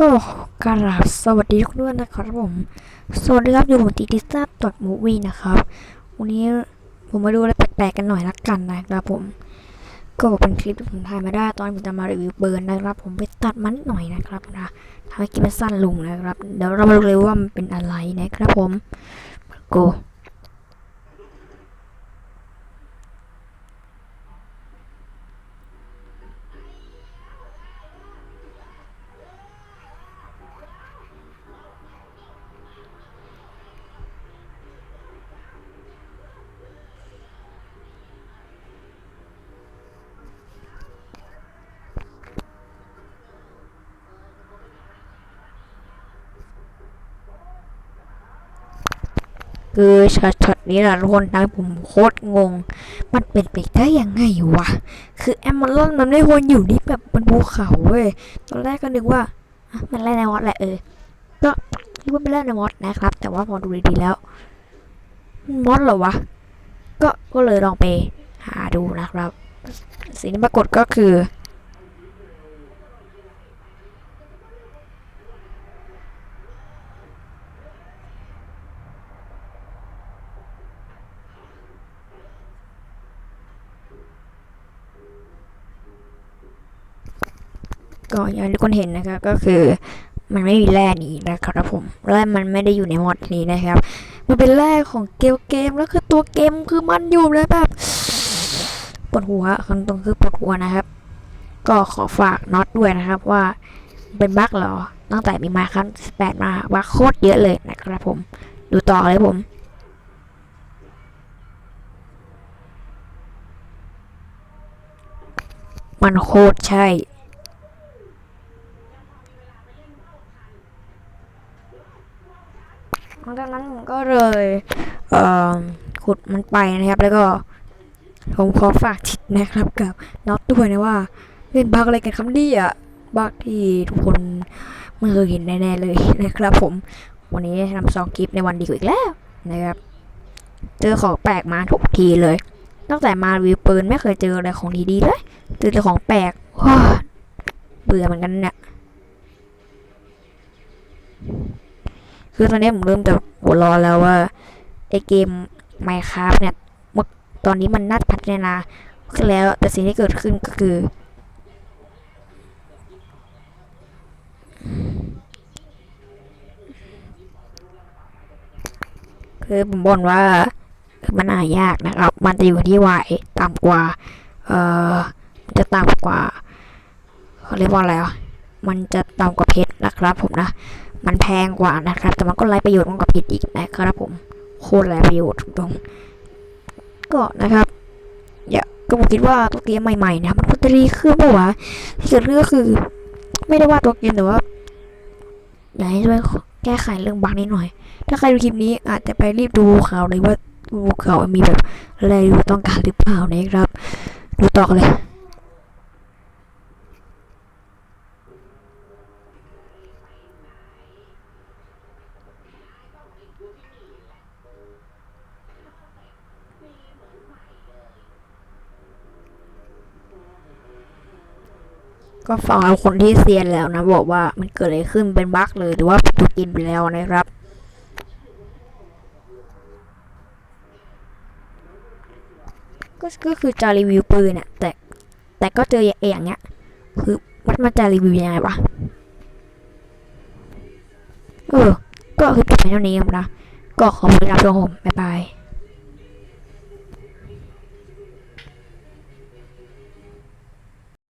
ก็กราบสวัสดีทุกท่านนะครับผม สวัสดีครับอยู่ผมตีติซ่าตดมูวี่นะครับ วันนี้ผมมาดูอะไรแปลกๆกันหน่อยละกันนะครับผม ก็เป็นคลิปที่ผมถ่ายมาได้ตอนผมจะมารีวิวเบิร์นนะครับ ผมไปตัดมันหน่อยนะครับนะทำให้คลิปมันสั้นลงนะครับ เดี๋ยวเรามาดูเลยว่ามันเป็นอะไรนะครับผม โก คือช็อตช็อตนี้นะทุกคนทำให้ผมโคตรงง มันเป็นไปได้ยังไงวะ คือแอมมอนลอนมันไม่วรอยู่ที่แบบบนภูเขาเว้ย ตอนแรกก็นึกว่า มันไล่ในมอสแหละเออ ก็คิดว่าเป็นไล่ในมอสนะครับ แต่ว่าพอดูดีๆแล้วมันมอสเหรอวะ ก็ ก็เลยลองไปหาดูนะครับ สิ่งที่ปรากฏก็คือ ก็อย่างที่ทุกคนเห็นนะครับก็คือมันไม่มีแร่นี้นะครับผมแร่มันไม่ได้อยู่ในมอดนี้นะครับ มันเป็นแร่ของเกมเกมแล้วคือตัวเกมคือมันอยู่เลยแบบปวดหัวคำตรงคือปวดหัวนะครับ ก็ขอฝากน็อตด้วยนะครับว่าเป็นบั๊กหรอตั้งแต่มีมาครั้งแปดมาบั๊กโคตรเยอะเลยนะครับผม ดูต่อเลยผมมันโคตรใช่ หลังจากนั้นผมก็เลยเอ่อขุดมันไปนะครับ แล้วก็ผมขอฝากทิดนะครับกับน็อตด้วยนะว่าเล่นบักอะไรกันครับนี่ยบั๊กที่ทุกคนไม่เคยเห็นแน่ๆเลยนะครับผมวันนี้ทำซองคลิปในวันดีกว่าอีกแล้วนะครับ เจอของแปลกมาทุกทีเลยตั้งแต่มาวิวปืนไม่เคยเจออะไรของดีๆเลยเจอแต่ของแปลกว้าเบื่อเหมือนกันเนี่ย คือตอนนี้ผมเริ่มจะหัวรอแล้วว่าไอเกม Minecraft เนี่ยเมื่อตอนนี้มันน่าจะพัฒนาขึ้นแล้วแต่สิ่งที่เกิดขึ้นก็คือ คือผมบ่นว่ามันหายากนะครับ มันจะอยู่ที่วายต่ำกว่า เอ่อจะต่ำกว่าเขาเรียกว่าอะไรอะมันจะต่ำกว่าเพชรนะครับผมนะ มันแพงกว่านะครับ แต่มันก็ไร้ประโยชน์มากกว่าผิดอีกนะครับผมโคตรไร้ประโยชน์ตรงก็นะครับอย่าก็ผมคิดว่าตัวเกมใหม่ๆนี่ยมันก็จะดีขึ้นปะวะที่เกิดเรื่องคือ ไม่ได้ว่าตัวเกมแต่ว่าอยากให้ช่วยแก้ไขเรื่องบั๊กนิดหน่อย ถ้าใครดูคลิปนี้อาจจะไปรีบดูข่าวเลยว่าดูข่าวมีแบบอะไรต้องการหรือเปล่านะครับ ดูต่อกันเลย ก็ฟังเอาคนที่เซียนแล้วนะบอกว่ามันเกิดอะไรขึ้นเป็นบั๊กเลยหรือว่าถูกกินไปแล้วนะครับ ก็ก็คือจะรีวิวปืนอะแต่แต่ก็เจออย่างเงี้ยคือมันมันจะรีวิวยังไงวะเออก็คือจบไปเท่านี้ครับนะก็ขอบคุณรับชมผมบ๊ายบาย